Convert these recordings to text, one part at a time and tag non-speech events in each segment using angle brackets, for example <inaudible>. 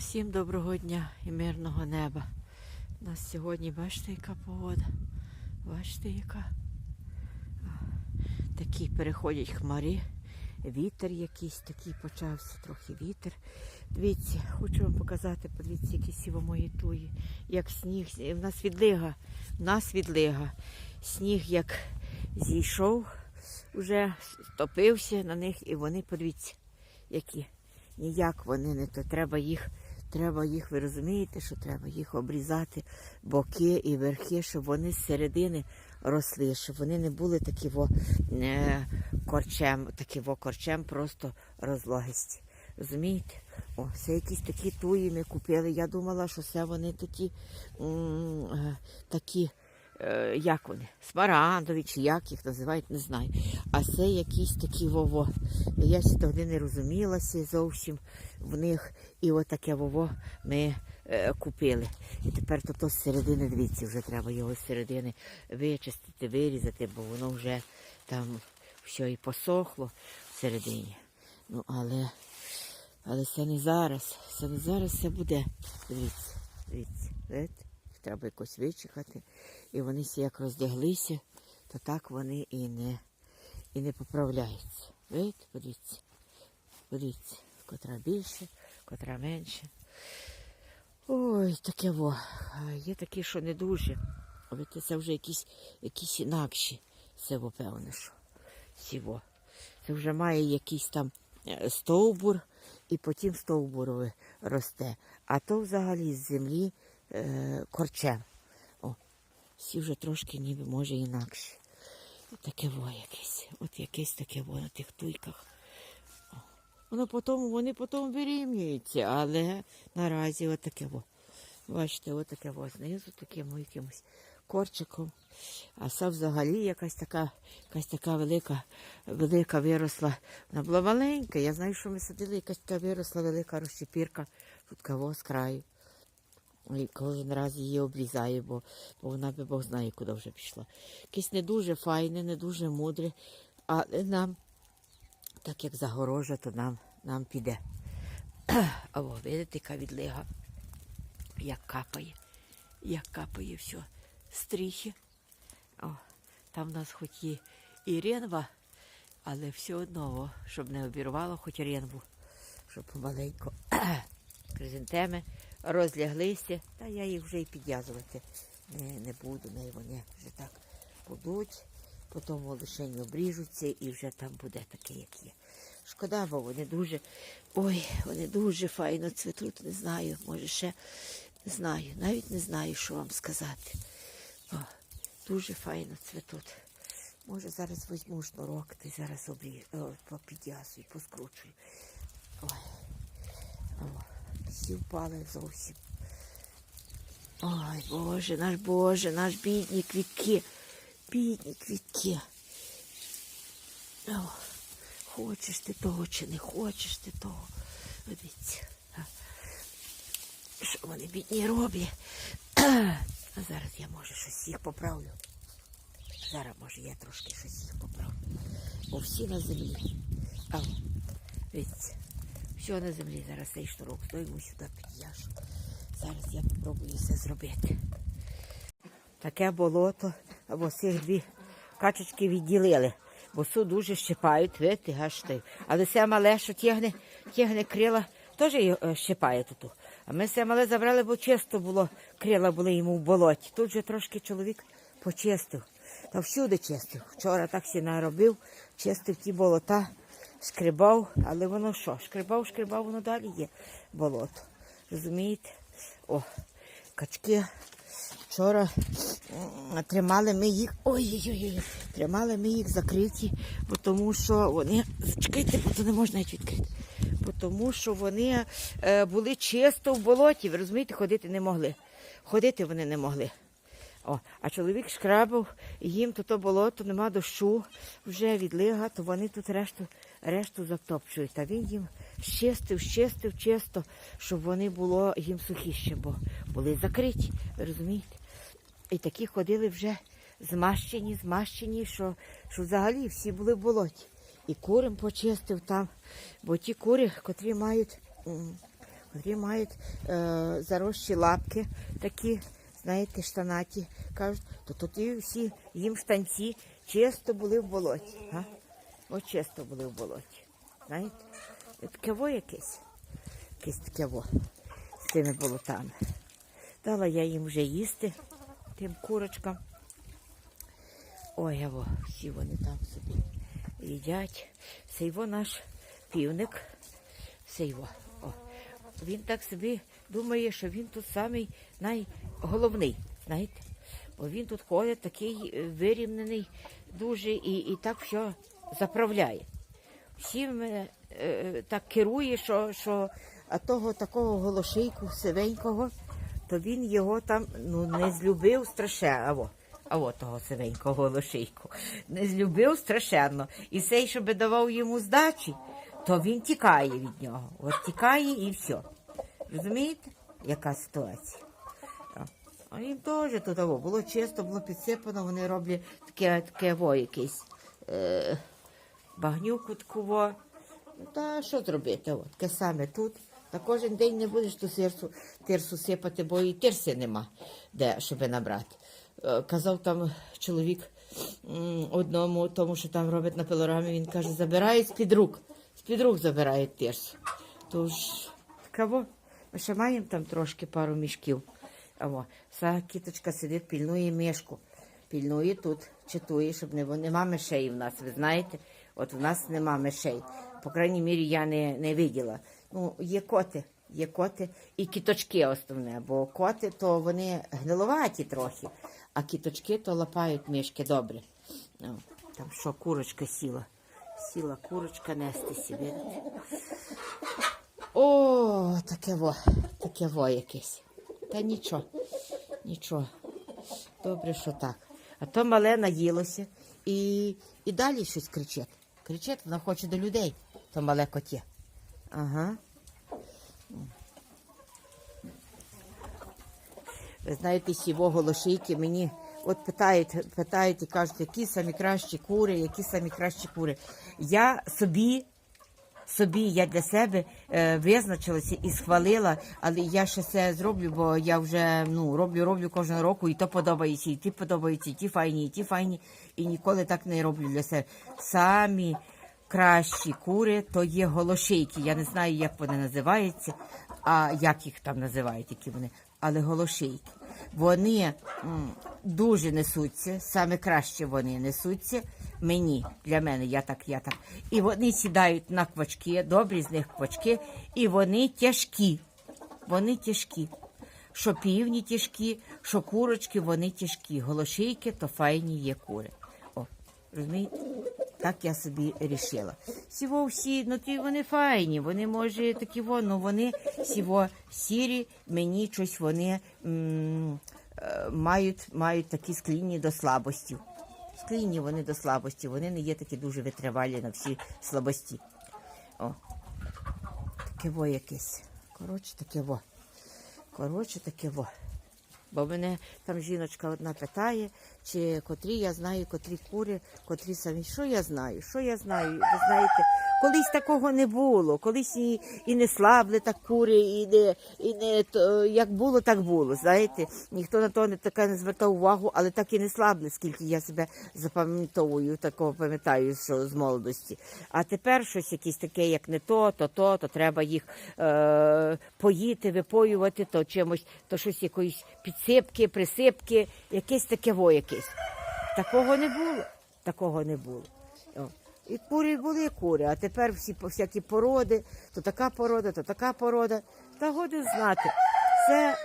Всім доброго дня і мирного неба. У нас сьогодні, бачите, яка погода. Бачите, яка. Такі переходять хмари. Вітер якийсь такий почався, трохи вітер. Дивіться, хочу вам показати, подивіться, які сіво мої туї. Як сніг. У нас відлига. У нас відлига. Сніг як зійшов, вже стопився на них, і вони, подивіться, які. Ніяк вони не то. Треба їх, треба їх, ви розумієте, що треба їх обрізати, боки і верхи, щоб вони з середини росли, щоб вони не були такі во, е, корчем, такі во корчем, просто розлогисті. Розумієте? О, це якісь такі туї ми купили. Я думала, що це вони такі, м, е, такі е, як вони, смарандові чи як їх називають, не знаю. А це якісь такі вово. Я ще тоді не розумілася зовсім в них. І отаке вово ми е, купили. І тепер то, з середини, дивіться, вже треба його з середини вичистити, вирізати, бо воно вже там все і посохло всередині. Ну, але, але це не зараз. Це не зараз це буде. Дивіться, дивіться? Треба якось вичихати. І вони всі як роздяглися, то так вони і не, і не поправляються. Видите, подивіться. Подивіться, котра більше, котра менше. Ой, таке во. Є такі, що не дуже. Видите, це вже якісь, якісь інакші. Це во, певне, що. Сіво. Це вже має якийсь там е, стовбур, і потім стовбурове росте. А то взагалі з землі е, корчем. Всі вже трошки ніби може інакше. Таке во якесь. От якесь таке во на тих туйках. Воно потім, вони потім вирівнюються, але наразі отаке во. Бачите, отаке во знизу, таким якимось корчиком. А це взагалі якась така, якась така велика, велика виросла. Вона була маленька. Я знаю, що ми садили, якась така виросла велика розчепірка тут кого з краю. І кожен раз її обрізаю, бо, бо вона би Бог знає, куди вже пішла. Якесь не дуже файне, не дуже мудре, але нам, так як загорожа, то нам, нам піде. А видите, яка відлига, як капає, як капає все. Стріхи. О, там в нас хоч є і ренва, але все одно, щоб не обірвало хоч ренву, щоб помаленько кризантеми <clears throat> розляглися, та я їх вже і підв'язувати не, не буду, не вони вже так будуть, потім лише обріжуться і вже там буде таке, як є. Шкода, бо вони дуже, ой, вони дуже файно цвітуть, не знаю, може ще не знаю, навіть не знаю, що вам сказати. О, дуже файно цвітуть. Може, зараз візьму шнурок, й зараз обрі... о, попідв'язую, поскручую. Ой. Всі впали зовсім. Ой, Боже, наш Боже, наш бідні квітки, бідні квітки. О, хочеш ти того чи не хочеш ти того. Дивіться. Що вони бідні роблять? А зараз я може щось їх поправлю. Зараз може я трошки щось їх поправлю. Бо всі на землі. Дивіться. Все на землі, зараз цей шнурок здойму сюди під'яжу. Зараз я спробую все зробити. Таке болото, або цих дві качечки відділили, бо су дуже щипають, видите, аж ти. Але це мале, що тягне, тягне крила, теж е, щипає тут. А ми це мале забрали, бо чисто було, крила були йому в болоті. Тут же трошки чоловік почистив. Та всюди чистив. Вчора так всі наробив, чистив ті болота, шкребав, але воно що? Шкребав, шкребав, воно далі є болото. Розумієте? О, качки. Вчора тримали ми їх. Ой-ой-ой, тримали ми їх закриті, тому що вони. Зачекайте, бо то не можна навіть відкрити. Тому що вони е, були чисто в болоті, ви розумієте, ходити не могли. Ходити вони не могли. О, а чоловік шкрабав, їм то, то болото, нема дощу, вже відлига, то вони тут решту, решту затопчують. А він їм щистив, щистив, чисто, щоб вони було їм сухіше, бо були закриті, розумієте? І такі ходили вже змащені, змащені, що, що взагалі всі були в болоті. І курим почистив там, бо ті кури, котрі мають котрі мають е, заросші лапки, такі, знаєте, штанаті. Кажуть, то тоді всі їм штанці чисто були в болоті. А? От чисто були в болоті. Знаєте? Таке во якесь. Якесь таке во з цими болотами. Дала я їм вже їсти, тим курочкам. Ой, аво, всі вони там собі їдять. Це його наш півник. Це його. О. Він так собі думає, що він тут самий найголовний, знаєте. Бо він тут ходить такий е, вирівнений дуже і, і так все заправляє. Всім мене е, так керує, що, що а того такого голошейку сивенького, то він його там ну, не злюбив страшенно. Аво, аво того сивенького голошейку. Не злюбив страшенно. І цей, щоб давав йому здачі, то він тікає від нього. От тікає і все. Розумієте, яка ситуація? А. Їм теж тут було чисто, було підсипано, вони роблять таке, таке во якесь. Е, багнюку таку. Ну, та що зробити? От, таке саме тут. Та кожен день не будеш ту тирсу, тирсу сипати, бо і тирси нема, де, щоб набрати. Е, Казав там чоловік м, одному, тому що там робить на пилорамі, він каже, забирають з-під рук. З-під рук забирають тирсу. Тож, кого? Ми ще маємо там трошки пару мішків. Аво, ця кіточка сидить, пільнує мішку. Пільнує тут, читує, щоб не нема мишей в нас, ви знаєте? От в нас нема мишей. По крайній мірі я не, не виділа. Ну, є коти, є коти і кіточки основне, бо коти то вони гниловаті трохи, а кіточки то лапають мишки добре. Ну, там що, курочка сіла. Сіла курочка нестися, видите? О, таке во, таке во якесь. Та нічого, нічого. Добре, що так. А то мале наїлося і, і далі щось кричить. Кричить, вона хоче до людей, то мале коті. Ага. Ви знаєте, сіво голошийки мені от питають, питають і кажуть, які самі кращі кури, які самі кращі кури. Я собі собі я для себе е, визначилася і схвалила, але я ще це зроблю, бо я вже ну роблю, роблю кожного року, і то подобається, і ті подобаються, і ті файні, і ті файні, і ніколи так не роблю для себе. Самі кращі кури то є голошейки. Я не знаю, як вони називаються, а як їх там називають, які вони, але голошейки. Вони дуже несуться, саме краще вони несуться мені, для мене, я так, я так. І вони сідають на квачки, добрі з них квачки, і вони тяжкі. Вони тяжкі. Що півні тяжкі, що курочки, вони тяжкі. Голошейки то файні є кури. О, розумієте? Так я собі рішила. Сіво всі, ну ті вони файні, вони може такі во, ну вони сіво сірі, мені щось вони м, е, мають, мають такі склінні до слабості. Склінні вони до слабості, вони не є такі дуже витривалі на всі слабості. О, таке во якесь. Коротше, таке во. Коротше, таке во. Бо мене там жіночка одна питає, чи котрі я знаю, котрі кури, котрі самі. Що я знаю? Що я знаю? Ви знаєте, колись такого не було. Колись і, і не слабли так кури, і не, і не то, як було, так було. Знаєте, ніхто на то не таке не звертав увагу, але так і не слабли, скільки я себе запам'ятовую, такого пам'ятаю, що з молодості. А тепер щось якесь таке, як не то, то то, то треба їх е, поїти, випоювати, то чимось, то щось якоїсь підсипки, присипки, якесь таке во якесь. Такого не було. Такого не було. О. І кури були кури, а тепер всі всякі породи, то така порода, то така порода. Та годи знати. Це,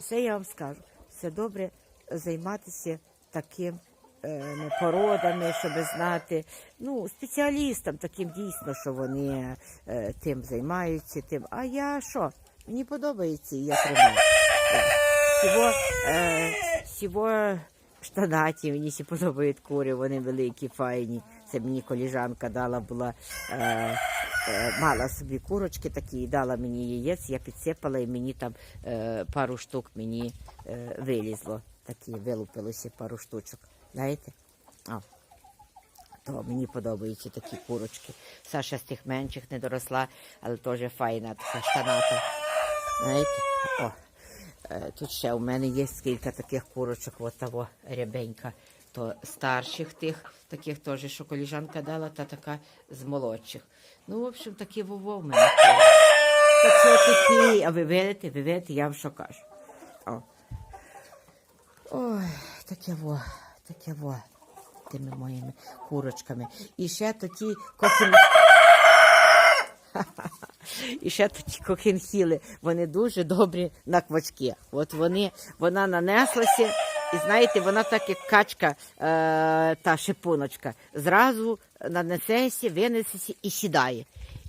це я вам скажу. Це добре займатися таким е, ну, породами, щоб знати. Ну, спеціалістам таким дійсно, що вони е, тим займаються. Тим. А я що? Мені подобається, я тримаю. Всього, е, всього штанаті, мені ще подобають кури, вони великі, файні. Це мені коліжанка дала була. Е, е, мала собі курочки такі, і дала мені яєць, я підсипала і мені там е, пару штук мені е, вилізло. Такі вилупилося пару штучок. Знаєте? А. То мені подобаються такі курочки. Саша з тих менших не доросла, але теж файна така штаната. Знаєте? О, е, тут ще у мене є кілька таких курочок, от того рябенька. То старших тих, таких теж, що коліжанка дала, та така з молодших. Ну, в общем, такі вово в мене. Так що такі, а ви видите, ви видите, я вам що кажу. О. Ой, таке во, таке во, тими моїми курочками. І ще то ті кохін... <laughs> І ще то ті кохінхіли, вони дуже добрі на квачки. От вони, вона нанеслася, і знаєте, вона так як качка, е, та шипуночка, зразу нанесеся, винесеся і сідає.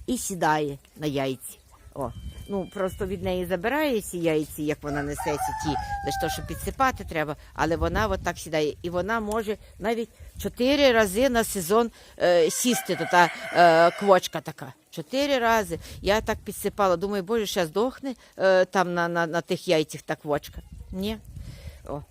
І сідає на яйці. О, ну просто від неї забирає ці яйці, як вона несеться, ті, лише то, що підсипати треба, але вона от так сідає. І вона може навіть чотири рази на сезон е, сісти, то та е, квочка така. Чотири рази. Я так підсипала, думаю, боже, ще здохне е, там на, на, на тих яйцях та квочка. Ні. О,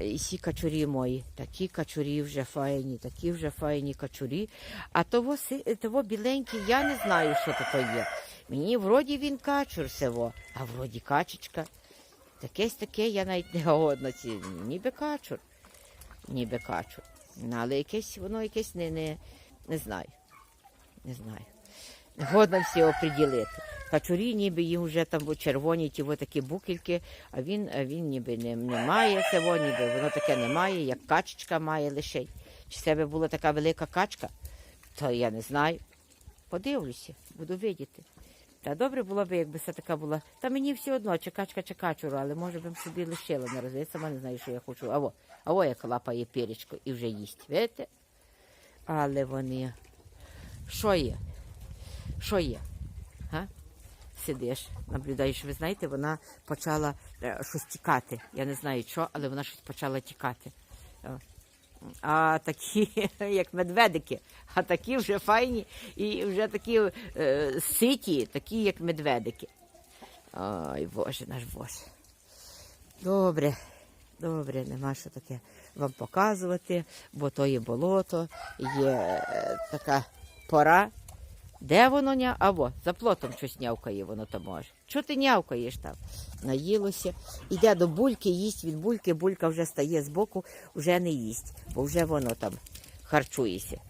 і всі качурі мої, такі качурі вже файні, такі вже файні качурі. А того, того біленький, я не знаю, що то є. Мені вроді він качур село, а вроді качечка. Такесь таке я навіть не годна. Ці, ніби качур. Ніби качур. Ну, Але якесь воно якесь не, не, не знаю. Не знаю. Не годна всі оприділити. Качурі, ніби їм вже там червоні ті во такі букельки, а він, а він ніби не, не має цього, ніби воно таке не має, як качечка має лише. Чи в себе була така велика качка, то я не знаю. Подивлюся, буду видіти. Та добре було б, якби все така була. Та мені все одно, чи качка, чи качуру, але може б собі лишила на розвитку. Я сама не знаю, що я хочу. Аво, аво як лапає пірічко і вже їсть. Видите? Але вони. Що є? Що є? Га? Сидиш, наблюдаєш, ви знаєте, вона почала е, щось тікати. Я не знаю що, але вона щось почала тікати. А такі, <laughs> як медведики, а такі вже файні і вже такі е, ситі, такі, як медведики. Ой, Боже наш Боже. Добре, добре, нема що таке вам показувати, бо то є болото, є е, така пора. Де воно ня? Або за плотом щось нявкає, воно там може. Чого ти нявкаєш там? Наїлося. Іде до бульки, їсть від бульки, булька вже стає збоку, вже не їсть, бо вже воно там харчується.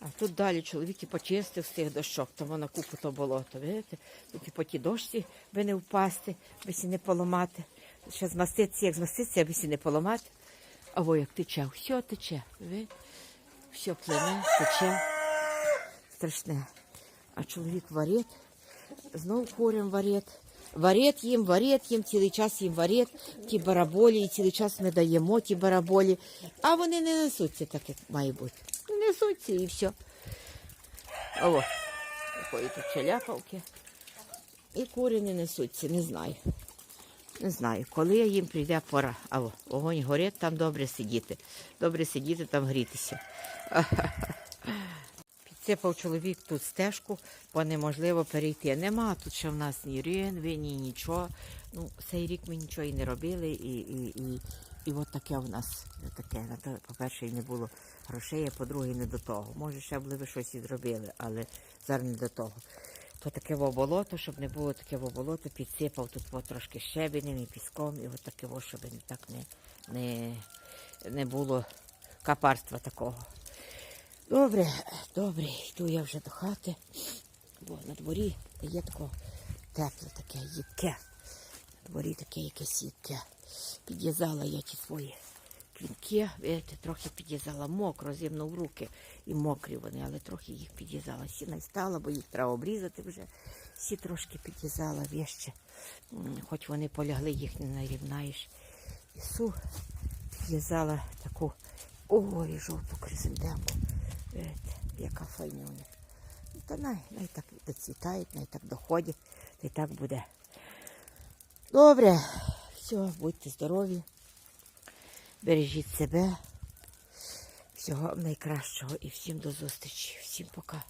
А тут далі чоловік і почистив з тих дощок, там воно купу то болото. Видите? Тут і по тій дошці, би не впасти, би сі не поламати. Ще змаститися, як змаститися, аби сі не поламати. А во як тече, все тече. Ви? Все плине, тече. Страшне. А чоловік варить, знов курям варить. Варить їм, варить їм, цілий час їм варить, ті бараболі, і цілий час ми даємо ті бараболі. А вони не несуться так, як має бути. Несуться і все. О, такої тут челяпавки. І кури не несуться, не знаю. Не знаю, коли їм прийде пора. Аво, огонь горить, там добре сидіти. Добре сидіти, там грітися. <laughs> Підсипав чоловік тут стежку, бо неможливо перейти. Нема тут ще в нас ні ринви, ні нічого. Ну, цей рік ми нічого і не робили, і, і, і, і от таке в нас таке. По-перше, не було грошей, а по-друге, не до того. Може, ще були ви щось і зробили, але зараз не до того. То таке болото, щоб не було таке болото, підсипав тут во трошки щебенем і піском, і от таке щоб так не, не, не було капарства такого. Добре, добре, йду я вже до хати, бо на дворі є таке тепле, таке їдке. На дворі таке якесь їдке. Підв'язала я ті свої квітки, видите, трохи підв'язала мокро, зимно в руки і мокрі вони, але трохи їх підв'язала. Сіна стала, бо їх треба обрізати вже. Всі трошки підв'язала віще. Хоч вони полягли, їх не нарівнаєш. Ісу підв'язала таку ой, жовту кризантемку. Видите, яка файнюня. Ну, Та най, най так доцвітають, най так доходять, й так буде. Добре, все, будьте здорові, бережіть себе. Всього найкращого і всім до зустрічі. Всім пока.